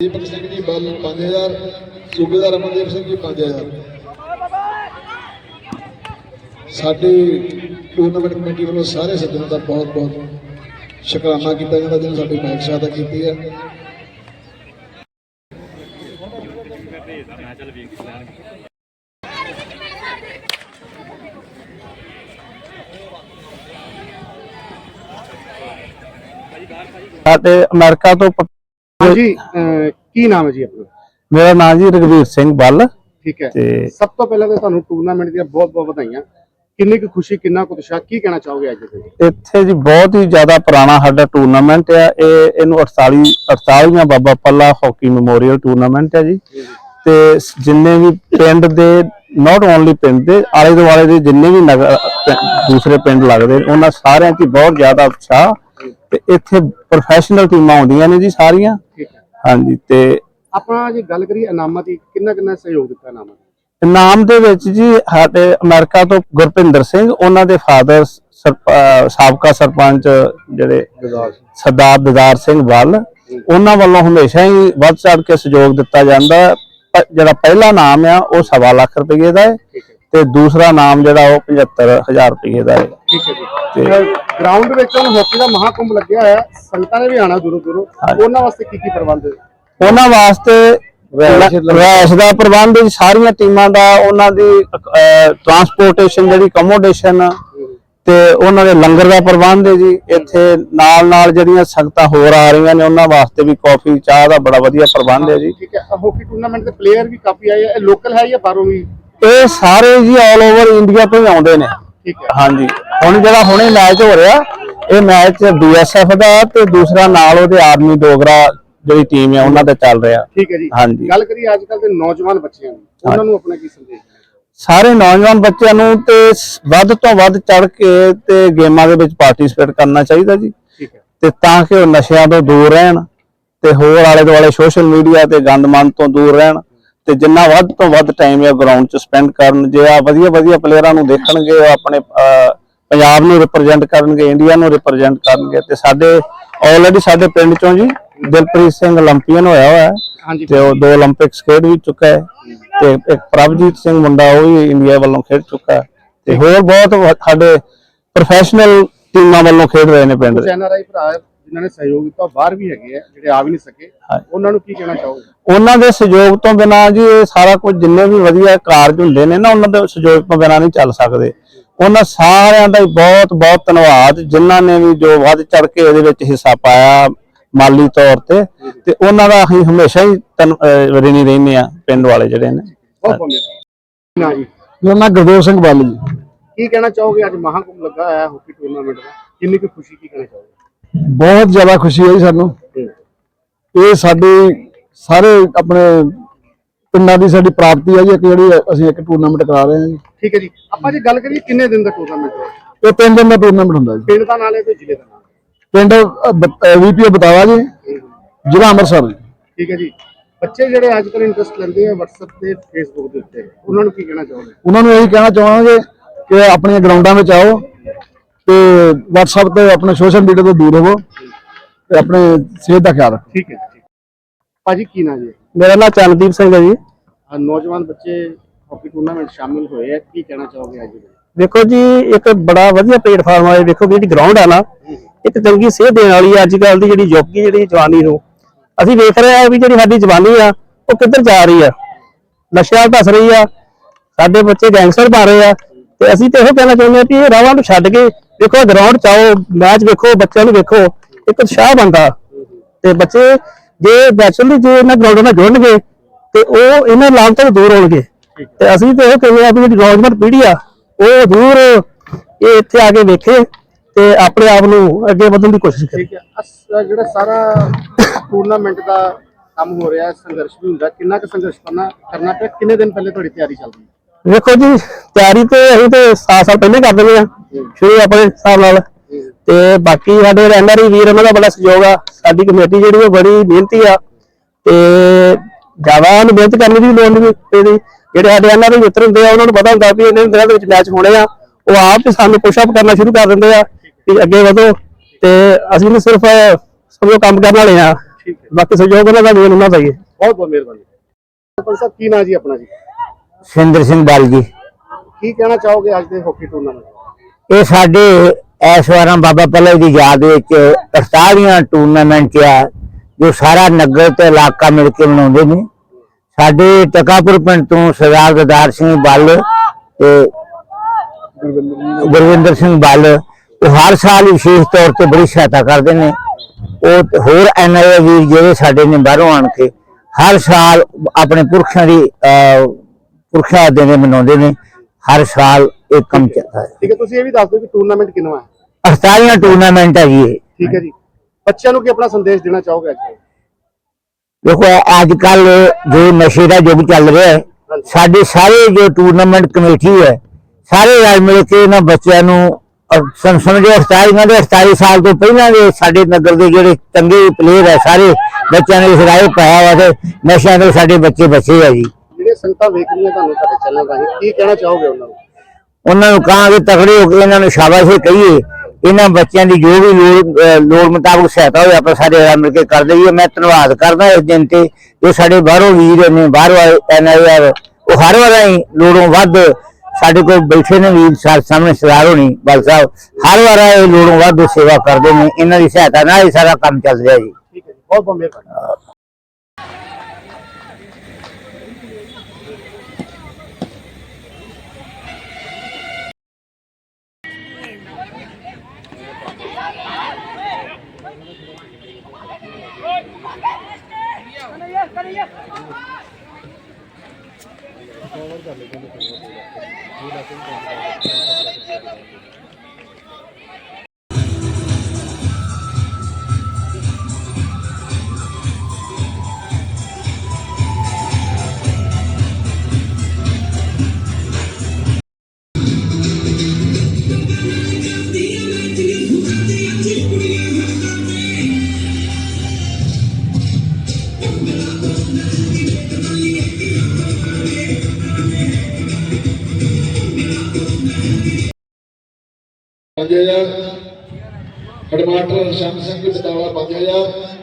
ਦੀਪਕ ਸਿੰਘ ਜੀ ਬੱਲ 5000 ਸੂਬੇਦਾਰ ਅਮਨਦੀਪ ਸਿੰਘ ਜੀ 5000 ਸਾਡੀ tournament committee ਵੱਲੋਂ ਸਾਰੇ ਸੱਜਣਾਂ ਦਾ ਬਹੁਤ ਬਹੁਤ ਸ਼ੁਕਰਾਨਾ ਕੀਤਾ ਜਾਂਦਾ, ਜਿਹਨਾਂ ਸਾਡੀ ਮੈਚ ਸਹਾਇਤਾ ਕੀਤੀ ਹੈ। ਅਤੇ ਅਮਰੀਕਾ ਤੋਂ ਹਾਂਜੀ ਅਹ ਕੀ ਨਾਮ ਹੈ ਜੀ ਆਪਣਾ? ਮੇਰਾ ਨਾਮ ਜੀ ਰਗਵੀਰ ਸਿੰਘ ਬੱਲ। ਠੀਕ ਹੈ। ਤੇ ਸਭ ਤੋਂ ਪਹਿਲਾਂ ਤਾਂ ਤੁਹਾਨੂੰ ਟੂਰਨਾਮੈਂਟ ਦੀਆਂ ਬਹੁਤ ਬਹੁਤ ਵਧਾਈਆਂ। ਕਿੰਨੀ ਕੁ ਖੁਸ਼ੀ ਕਿੰਨਾ ਕੁ ਉਤਸ਼ਾਹ ਕੀ ਕਹਿਣਾ ਚਾਹੋਗੇ ਅੱਜ ਦੇ ਦਿਨ ਇੱਥੇ ਜੀ ਬਹੁਤ ਹੀ ਜ਼ਿਆਦਾ ਪੁਰਾਣਾ ਸਾਡਾ ਟੂਰਨਾਮੈਂਟ ਆ। ਇਹ ਇਹਨੂੰ 48 48ਵਾਂ ਬਾਬਾ ਪੱਲਾ ਹਾਕੀ ਮੈਮੋਰੀਅਲ ਟੂਰਨਾਮੈਂਟ ਹੈ ਜੀ। ਤੇ ਸ- ਜਿੰਨੇ ਵੀ ਪਿੰਡ ਦੇ ਨਾਟ ਓਨਲੀ ਪਿੰਡ ਦੇ ਆਲੇ ਦੁਆਲੇ ਦੇ ਜਿੰਨੇ ਵੀ ਨਗਰ ਪਿੰ- ਦੂਸਰੇ ਪਿੰਡ ਲੱਗਦੇ ਨੇ, ਉਹਨਾਂ ਸਾਰਿਆਂ 'ਚ ਹੀ ਬਹੁਤ ਜ਼ਿਆਦਾ ਉਤਸ਼ਾਹ ਤੇ ਇੱਥੇ ਪ੍ਰੋਫੈਸ਼ਨਲ ਟੀਮਾਂ ਆਉਂਦੀਆਂ ਨੇ ਜੀ ਸਾਰੀਆਂ। ਠੀਕ ਹੈ। ਹਾਂਜੀ ਤੇ ਆਪਾਂ ਜੇ ਗੱਲ ਕਰੀਏ ਇਨਾਮਾਂ ਦੀ ਕਿੰਨਾ ਕਿੰਨਾ ਸਹਿਯੋਗ ਦਿੱਤਾ ਇਨਾਮਾਂ ਨੇ? ਨਾਮ ਦੇ ਵਿੱਚ ਜੀ ਸਾਡੇ ਅਮਰੀਕਾ ਤੋਂ ਗੁਰਪਿੰਦਰ ਸਿੰਘ ਉਹਨਾਂ ਦੇ ਫਾਦਰ ਸਾਬਕਾ ਸਰਪੰਚ ਜਿਹੜੇ ਸਰਦਾਰ ਦਦਾਰ ਸਿੰਘ ਵੱਲ ਉਹਨਾਂ ਵੱਲੋਂ ਹਮੇਸ਼ਾ ਹੀ ਵੱਧ ਚੜ ਕੇ ਸਹਿਯੋਗ ਦਿੱਤਾ ਜਾਂਦਾ। ਹੈ। ਪ- ਜਿਹੜਾ ਪਹਿਲਾ ਨਾਮ ਆ ਉਹ ਸਵਾ ਲੱਖ ਰੁਪਏ ਦਾ ਹੈ। ਠੀਕ ਹੈ। ਤੇ ਦੂਸਰਾ ਨਾਮ ਜਿਹੜਾ ਉਹ 75000 ਰੁਪਏ ਦਾ ਹੈ ਠੀਕ ਹੈ ਜੀ। ਗਰਾਊਂਡ ਵਿੱਚ ਹੁਣ ਹਾਕੀ ਦਾ ਮਹਾਕੁੰਭ ਲੱਗਿਆ ਹੋਇਆ ਹੈ। ਸੰਗਤਾਂ ਨੇ ਵੀ ਆਣਾ ਦੂਰੋਂ ਦੂਰੋਂ। ਉਹਨਾਂ ਵਾਸਤੇ ਕੀ ਕੀ ਪ੍ਰਬੰਧ ਹੈ ਉਹਨਾਂ ਵਾਸਤੇ ਰੈਸ਼ ਦਾ ਪ੍ਰਬੰਧ ਜੀ ਸਾਰੀਆਂ ਟੀਮਾਂ ਦਾ ਉਹਨਾਂ ਦੀ ਟਰਾਂਸਪੋਰਟੇਸ਼ਨ ਜਿਹੜੀ ਕਮੋਡੇਸ਼ਨ ਤੇ ਉਹਨਾਂ ਦੇ ਲੰਗਰ ਦਾ ਪ੍ਰਬੰਧ ਹੈ ਜੀ। ਇੱਥੇ ਨਾਲ ਨਾਲ ਜਿਹੜੀਆਂ ਸੰਗਤਾਂ ਹੋਰ ਆ ਰਹੀਆਂ ਨੇ ਉਹਨਾਂ ਵਾਸਤੇ ਵੀ ਕਾਫੀ ਚਾਹ ਦਾ ਬੜਾ ਵਧੀਆ ਪ੍ਰਬੰਧ ਹੈ ਜੀ। ਠੀਕ ਹੈ। ਹਾਕੀ ਟੂਰਨਾਮੈਂਟ ਦੇ ਪਲੇਅਰ ਵੀ ਕਾਫੀ ਆਏ ਆ। ਲੋਕਲ ਹੈ ਜਾਂ ਬਾਹਰੋਂ ਵੀ? ਇਹ ਸਾਰੇ ਜੀ ਆਲ ਓਵਰ ਇੰਡੀਆ ਤੋਂ ਹੀ ਆਉਂਦੇ ਨੇ। ਠੀਕ ਹੈ। ਹਾਂਜੀ। ਹੁਣ ਜਿਹੜਾ ਹੁਣੇ ਮੈਚ ਹੋ ਰਿਹਾ ਇਹ ਮੈਚ ਬੀਐਸਐਫ ਦਾ ਤੇ ਦੂਸਰਾ ਨਾਲ ਉਹਦੇ ਆਰਮੀ ਡੋਗਰਾ ਜਿਹੜੀ ਟੀਮ ਹੈ ਉਹਨਾਂ ਦਾ ਚੱਲ ਰਿਹਾ। ਠੀਕ ਹੈ ਜੀ। ਹਾਂਜੀ। ਗੱਲ ਕਰੀਏ ਅੱਜ ਕੱਲ ਦੇ ਨੌਜਵਾਨ ਬੱਚਿਆਂ ਦੀ ਉਹਨਾਂ ਨੂੰ ਆਪਣਾ ਕੀ ਸੰਦੇਸ਼ ਸਾਰੇ ਨੌਜਵਾਨ ਬੱਚਿਆਂ ਨੂੰ ਤੇ ਵੱਧ ਤੋਂ ਵੱਧ ਚੜ ਕੇ ਤੇ ਗੇਮਾਂ ਦੇ ਵਿੱਚ ਪਾਰਟਿਸਿਪੇਟ ਕਰਨਾ ਚਾਹੀਦਾ ਜੀ। ਠੀਕ ਹੈ। ਤੇ ਤਾਂ ਕਿ ਉਹ ਨਸ਼ਿਆਂ ਤੋਂ ਦੂਰ ਰਹਿਣ ਤੇ ਹੋਰ ਆਲੇ ਦੁਆਲੇ ਸੋਸ਼ਲ ਮੀਡੀਆ ਤੇ ਗੰਦਮੰਦ ਤੋਂ ਦੂਰ ਰਹਿਣ। ਤੇ ਜਿੰਨਾ ਵੱਧ ਤੋਂ ਵੱਧ ਟਾਈਮ ਇਹ ਗਰਾਊਂਡ 'ਚ ਸਪੈਂਡ ਕਰਨ ਜੇ ਆ ਵਧੀਆ ਵਧੀਆ ਪਲੇਅਰਾਂ ਨੂੰ ਦੇਖਣਗੇ ਉਹ ਆਪਣੇ ਪੰਜਾਬ ਨੂੰ ਰਿਪਰੈਜ਼ੈਂਟ ਕਰਨਗੇ ਇੰਡੀਆ ਨੂੰ ਰਿਪਰੈਜ਼ੈਂਟ ਕਰਨਗੇ ਤੇ ਸਾਡੇ ਆਲਰੇਡੀ ਸਾਡੇ ਪਿੰਡ ਚੋਂ ਜੀ ਦਿਲਪ੍ਰੀਤ ਸਿੰਘ 올림픽ੀਅਨ ਹੋਇਆ ਹੋਇਆ ਤੇ ਉਹ ਦੋ 올림픽ਸ ਖੇਡ ਵੀ ਚੁੱਕਾ ਹੈ ਤੇ ਇੱਕ ਪ੍ਰਭਜੀਤ ਸਿੰਘ ਮੁੰਡਾ ਉਹ ਵੀ ਇੰਡੀਆ ਵੱਲੋਂ ਖੇਡ ਚੁੱਕਾ ਤੇ ਹੋਰ ਬਹੁਤ ਸਾਡੇ ਪ੍ਰੋਫੈਸ਼ਨਲ ਟੀਮਾਂ ਵੱਲੋਂ ਖੇਡ ਰਹੇ ਨੇ ਪਿੰਡ ਦੇ। ਐਨਆਰਆਈ ਭਰਾ ਜਿਨ੍ਹਾਂ ਨੇ ਸਹਿਯੋਗ ਦਿੱਤਾ ਬਾਹਰ ਵੀ ਹੈਗੇ ਆ ਜਿਹੜੇ ਆ ਵੀ ਨਹੀਂ ਸਕੇ। ਉਹਨਾਂ ਨੂੰ ਕੀ ਕਹਿਣਾ ਚਾਹੋਗੇ? ਉਹਨਾਂ ਦੇ ਸਹਿਯੋਗ ਤੋਂ ਬਿਨਾਂ ਜੀ ਇਹ ਸਾਰਾ ਕੁਝ ਜਿੰਨੇ ਵੀ ਵਧੀਆ ਕਾਰਜ ਹੁੰਦੇ ਨੇ ਨਾ ਉਹਨਾਂ ਦੇ ਸਹਿਯੋਗ ਤੋਂ ਬਿਨਾਂ ਨਹੀਂ ਚੱਲ ਸਕਦੇ। ਉਹਨਾਂ ਸਾਰਿਆਂ ਦਾ ਹੀ ਬਹੁਤ ਬਹੁਤ ਧੰਨਵਾਦ ਜਿਨ੍ਹਾਂ ਨੇ ਵੀ ਜੋ ਵੱਧ ਚੜ ਕੇ ਇਹਦੇ ਵਿੱਚ ਹਿੱਸਾ ਪਾਇਆ ਮਾਲੀ ਤੌਰ ਤੇ। ਤੇ ਉਹਨਾਂ ਦਾ ਅਸੀਂ ਹਮੇਸ਼ਾ ਹੀ ਰਿਣੀ ਰਹਿੰਦੇ ਆ ਪਿੰਡ ਵਾਲੇ ਜਿਹੜੇ ਨੇ। ਬਹੁਤ ਬਹੁਤ ਮਿਹਰਬਾਨੀ। ਨਾ ਜੀ? ਮੇਰਾ ਨਾਮ ਗੁਰਦੇਵ ਸਿੰਘ ਬੱਲ ਜੀ। ਕੀ ਕਹਿਣਾ ਚਾਹੋਗੇ? ਅੱਜ ਮਹਾਕੁੰਭ ਲੱਗਾ ਹੋਇਆ ਹਾਕੀ ਟੂਰਨਾਮੈਂਟ ਦਾ। ਕਿੰਨੀ ਕੁ ਖੁਸ਼ੀ ਕੀ ਕਹਿਣਾ ਚਾਹੋਗੇ? ਬਹੁਤ ਜ਼ਿਆਦਾ ਖੁਸ਼ੀ ਹੈ ਜੀ ਸਾਨੂੰ। ਇਹ ਸਾਡੀ ਸਾਰੇ ਆਪਣੇ ਪਿੰਡਾਂ ਦੀ ਸਾਡੀ ਪ੍ਰਾਪਤੀ ਹੈ ਜੀ ਇੱਕ ਜਿਹੜੀ ਅਸੀਂ ਇੱਕ ਟੂਰਨਾਮੈਂਟ ਕਰਾ ਰਹੇ ਹਾਂ ਜੀ। ਠੀਕ ਹੈ ਜੀ। ਆਪਾਂ ਜੇ ਗੱਲ ਕਰੀਏ ਕਿੰਨੇ ਦਿਨ ਦਾ ਟੂਰਨਾਮੈਂਟ ਹੈ ਇਹ ਤਿੰਨ ਦਿਨ ਦਾ ਟੂਰਨਾਮੈਂਟ ਹੁੰਦਾ ਜੀ। ਪਿੰਡ ਦਾ ਨਾਮ ਹੈ ਤੇ ਜ਼ਿਲ੍ਹੇ ਦਾ ਨਾਮ। ਪਿੰਡ ਵੀਪੀਓ ਬਤਾਵਾ ਜੀ। ਜ਼ਿਲ੍ਹਾ ਅੰਮ੍ਰਿਤਸਰ। ਠੀਕ ਹੈ ਜੀ। ਬੱਚੇ ਜਿਹੜੇ ਅੱਜ ਕੱਲ੍ਹ ਇੰਟਰਸਟ ਲੈਂਦੇ ਆ WhatsApp ਤੇ Facebook ਦੇ ਉੱਤੇ ਉਹਨਾਂ ਨੂੰ ਕੀ ਕਹਿਣਾ ਚਾਹੋਗੇ? ਉਹਨਾਂ ਨੂੰ ਇਹੀ ਕਹਿਣਾ ਚਾਹਾਂਗੇ ਕਿ ਆਪਣੀਆਂ ਗਰਾਊਂਡਾਂ ਵਿੱਚ ਆਓ। ਤੇ WhatsApp ਤੇ ਆਪਣੇ ਸੋਸ਼ਲ ਮੀਡੀਆ ਤੋਂ ਦੂਰ ਰਹੋ ਤੇ ਆਪਣੇ ਸਿਹਤ ਦਾ ਖਿਆਲ ਰੱਖੋ। ਠੀਕ ਹੈ ਜੀ। ਭਾਜੀ ਕੀ ਨਾਮ ਜੀ? ਮੇਰਾ ਨਾਮ ਚੰਨਦੀਪ ਸਿੰਘ ਹੈ ਜੀ। ਆ ਨੌਜਵਾਨ ਬੱਚੇ ਹਾਕੀ ਟੂਰਨਾਮੈਂਟ ਸ਼ਾਮਿਲ ਹੋਏ ਆ। ਕੀ ਕਹਿਣਾ ਚਾਹੋਗੇ ਅੱਜ ਦੇ ਦੇਖੋ ਜੀ ਇੱਕ ਬੜਾ ਵਧੀਆ ਪਲੇਟਫਾਰਮ ਆ ਇਹ। ਦੇਖੋ ਕਿ ਜਿਹੜੀ ਗਰਾਊਂਡ ਆ ਨਾ ਇੱਕ ਚੰਗੀ ਸੇਧ ਦੇਣ ਵਾਲੀ ਆ। ਅੱਜ ਕੱਲ ਦੀ ਜਿਹੜੀ ਯੋਗੀ ਜਿਹੜੀ ਜਵਾਨੀ ਨੂੰ। ਅਸੀਂ ਵੇਖ ਰਹੇ ਆ ਵੀ ਜਿਹੜੀ ਸਾਡੀ ਜਵਾਨੀ ਆ ਉਹ ਕਿੱਧਰ ਜਾ ਰਹੀ ਆ। ਨਸ਼ਿਆਂ ਵੱਲ ਧੱਸ ਰਹੀ ਆ। ਸਾਡੇ ਬੱਚੇ ਗੈਂਗਸਟਰ ਬਣ ਰਹੇ ਆ। ਤੇ ਅਸੀਂ ਤੇ ਇਹੋ ਕਹਿਣਾ ਚਾਹੁੰਦੇ ਆ ਕਿ ਇਹ ਰਾਵਾਂ ਨੂੰ ਛੱਡ ਕੇ ਦੇਖੋ ਗਰਾਊਂਡ ਚ ਆਓ ਮੈਚ ਵੇਖੋ ਬੱਚਿਆਂ ਨੂੰ ਵੇਖੋ ਇੱਕ ਉਤਸ਼ਾਹ ਬਣਦਾ। ਤੇ ਬੱਚੇ ਜੇ ਨੈਚੁਰਲੀ ਜੇ ਇਹਨਾਂ ਗਰਾਊਂਡਾਂ ਨਾਲ ਜੁੜਨਗੇ ਤੇ ਉਹ ਇਹਨਾਂ ਲਾਂਭ ਤੋਂ ਦੂਰ ਹੋਣਗੇ। ਤੇ ਅਸੀਂ ਤੇ ਇਹ ਕਹਿੰਦੇ ਆ ਵੀ ਜਿਹੜੀ ਨੌਜਵਾਨ ਪੀੜ੍ਹੀ ਆ ਉਹ ਦੂਰ ਇਹ ਇੱਥੇ ਆ ਕੇ ਵੇਖੇ ਤੇ ਆਪਣੇ ਆਪ ਨੂੰ ਅੱਗੇ ਵਧਣ ਦੀ ਕੋਸ਼ਿਸ਼ ਕਰੇ। ਠੀਕ ਹੈ। ਅਸ- ਜਿਹੜਾ ਸਾਰਾ ਟੂਰਨਾਮੈਂਟ ਦਾ ਕੰਮ ਹੋ ਰਿਹਾ ਹੈ, ਸੰਘਰਸ਼ ਵੀ ਹੁੰਦਾ ਕਿੰਨਾ ਕੁ ਸੰਘਰਸ਼ ਕਰਨਾ ਕਰਨਾ ਪਿਆ? ਕਿੰਨੇ ਦਿਨ ਪਹਿਲੇ ਤੁਹਾਡੀ ਤਿਆਰੀ ਚੱਲਦੀ ਹੈ? ਵੇਖੋ ਜੀ ਤਿਆਰੀ ਤੇ ਅਸੀਂ ਤੇ 7 ਸਾਲ ਪਹਿਲਾਂ ਕਰ ਦਿੰਦੇ ਆ ਸ਼ੁਰੂ ਆਪਣੇ ਹਿਸਾਬ ਨਾਲ। ਤੇ ਬਾਕੀ ਸਾਡੇ ਐਨਆਰਈ ਵੀਰ ਉਹਨਾਂ ਦਾ ਬੜਾ ਸਹਿਯੋਗ ਆ। ਸਾਡੀ ਕਮੇਟੀ ਜਿਹੜੀ ਉਹ ਬੜੀ ਮਿਹਨਤੀ ਆ। ਤੇ ਜ਼ਿਆਦਾ ਨੂੰ ਮਿਹਨਤ ਕਰਨ ਦੀ ਲੋੜ ਨਹੀਂ ਪੈਂਦੀ ਜਿਹੜੇ ਸਾਡੇ ਐਨਆਰਈ ਮਿੱਤਰ ਹੁੰਦੇ ਆ ਉਹਨਾਂ ਨੂੰ ਪਤਾ ਹੁੰਦਾ ਵੀ ਇਹਨਾਂ ਦਿਨਾਂ ਦੇ ਵਿੱਚ ਮੈਚ ਹੋਣੇ ਆ। ਉਹ ਆਪ ਹੀ ਸਾਨੂੰ ਪੁਸ਼ ਅਪ ਕਰਨਾ ਸ਼ੁਰੂ ਕਰ ਦਿੰਦੇ ਆ ਕਿ ਅੱਗੇ ਵਧੋ। ਤੇ ਅਸੀਂ ਵੀ ਸਿਰਫ ਸਮਝੋ ਕੰਮ ਕਰਨ ਵਾਲੇ ਆ। ਬਾਕੀ ਸਹਿਯੋਗ ਉਹਨਾਂ ਦਾ ਮੇਨ ਉਹਨਾਂ ਦਾ ਹੀ ਹੈ। ਬਹੁਤ ਬਹੁਤ ਮਿਹਰਬਾਨੀ। ਸਰਪੰਚ ਸਾਹਿਬ ਕੀ ਨਾਂ ਜੀ ਆਪਣਾ ਜੀ? ਸਿੰਦਰ ਸਿੰਘ ਬਲ ਜੀ। ਕੀ ਕਹਿਣਾ ਚਾਹੋਗੇ ਅੱਜ ਦੇ ਹਾਕੀ ਟੂਰਨਾਮੈਂਟ ਇਹ ਸਾਡੇ ਇਸ ਵਾਰਾਂ ਬਾਬਾ ਪੱਲੇ ਦੀ ਯਾਦ ਵਿੱਚ 48 ਟੂਰਨਾਮੈਂਟ ਆ ਜੋ ਸਾਰਾ ਨਗਰ ਤੇ ਇਲਾਕਾ ਮਿਲ ਕੇ ਮਨਾਉਂਦੇ ਨੇ। ਸਾਡੇ ਟਕਾਪੁਰ ਪਿੰਡ ਤੋਂ ਸਰਦਾਰ ਗਦਾਰ ਸਿੰਘ ਬੱਲ ਤੇ ਗੁਰਵਿੰਦਰ ਸਿੰਘ ਬੱਲ ਉਹ ਹਰ ਸਾਲ ਵਿਸ਼ੇਸ਼ ਤੌਰ ਤੇ ਬੜੀ ਸਹਾਇਤਾ ਕਰਦੇ ਨੇ। ਉਹ ਹੋਰ ਐਨਆਈਏ ਵੀਰ ਜਿਹੜੇ ਸਾਡੇ ਨੇ ਬਾਹਰੋਂ ਆਣ ਕੇ ਹਰ ਸਾਲ ਆਪਣੇ ਪੁਰਖਾਂ ਦੀ ਅਹ, ਪੁਰਖਾਂ ਦੇ ਨੇ ਮਨਾਉਂਦੇ ਨੇ ਹਰ ਸਾਲ ਇਹ ਕੰਮ ਚੱਲਦਾ ਹੈ। ਠੀਕ ਹੈ ਤੁਸੀਂ ਇਹ ਵੀ ਦੱਸ ਦਿਓ ਕਿ ਟੂਰਨਾਮੈਂਟ ਕਿਨਵਾ ਹੈ? 48 ਟੂਰਨਾਮੈਂਟ ਹੈ ਜੀ ਇਹ। ਠੀਕ ਹੈ ਜੀ। ਬੱਚਿਆਂ ਨੂੰ ਕੀ ਆਪਣਾ ਸੰਦੇਸ਼ ਦੇਣਾ ਚਾਹੋਗੇ ਅੱਜ? ਦੇਖੋ ਅੱਜ ਕੱਲ ਜੋ ਨਸ਼ੇ ਦਾ ਯੁੱਗ ਚੱਲ ਰਿਹਾ ਹੈ ਸਾਡੇ ਸਾਰੇ ਜੋ ਟੂਰਨਾਮੈਂਟ ਕਮੇਟੀ ਹੈ ਸਾਰੇ ਰਲ ਮਿਲ ਕੇ ਇਹਨਾਂ ਬੱਚਿਆਂ ਨੂੰ ਸਮ- ਸਮਝੋ 48 ਦੇ 48 ਸਾਲ ਤੋਂ ਪਹਿਲਾਂ ਦੇ ਸਾਡੇ ਨਗਰ ਦੇ ਜਿਹੜੇ ਚੰਗੇ ਪਲੇਅਰ ਹੈ ਸਾਰੇ ਬੱਚਿਆਂ ਨੇ ਇਸ ਰਾਏ ਪਾਇਆ ਵਾ ਤੇ ਨਸ਼ਿਆਂ ਤੋਂ ਸਾਡੇ ਬੱਚੇ ਬਚੇ ਆ ਜੀ। ਜਿਹੜੇ ਸੰਗਤਾਂ ਵੇਖ ਰਹੀਆਂ ਤੁਹਾਨੂੰ ਸਾਡੇ ਚੈਨਲ ਰਾਹੀਂ? ਕੀ ਕਹਿਣਾ ਚਾਹੋਗੇ ਉਹਨਾਂ ਨੂੰ? ਉਹਨਾਂ ਨੂੰ ਕਹਾਂਗੇ ਤਕੜੇ ਹੋ ਕੇ ਇਹਨਾਂ ਨੂੰ ਸ਼ਾਬਾਸ਼ ਕਹੀਏ। ਇਹਨਾਂ ਬੱਚਿਆਂ ਦੀ ਜੋ ਵੀ ਲੋੜ ਮੁਤਾਬਕ ਸਹਾਇਤਾ ਹੋਵੇ ਆਪਾਂ ਸਾਰੇ ਰਲ ਮਿਲ ਕੇ ਕਰ ਦਈਏ। ਮੈਂ ਧੰਨਵਾਦ ਕਰਦਾ ਇਸ ਦਿਨ ਤੇ ਜੋ ਸਾਡੇ ਬਾਹਰੋਂ ਵੀਰ ਨੇ ਬਾਹਰੋਂ ਐਨਆਈਆਰ ਉਹ ਹਰ ਵਾਰ ਹੀ ਲੋੜੋਂ ਵੱਧ। ਸਾਡੇ ਕੋਲ ਬੈਠੇ ਨੇ ਵੀਰ ਸਾਡੇ ਸਾਹਮਣੇ ਸਰਦਾਰ ਹੋਣੀ ਬਲ ਸਾਹਿਬ ਹਰ ਵਾਰ ਇਹ ਲੋੜੋਂ ਵੱਧ ਸੇਵਾ ਕਰਦੇ ਨੇ। ਇਹਨਾਂ ਦੀ ਸਹਾਇਤਾ ਨਾਲ ਹੀ ਸਾਰਾ ਕੰਮ ਚੱਲ ਰਿਹਾ ਜੀ। ਠੀਕ ਹੈ ਬਹੁਤ ਬਹੁਤ ਮਿਹਰਬਾਨੀ। ਕਵਰ ਕਰ ਲੈ ਕੋਈ ਨਹੀਂ ਕੋਈ ਨਹੀਂ 5000 ਹੈਡਮਾਸਟਰ ਸ਼ਮ ਸਿੰਘ ਬਟਾਲਾ 5000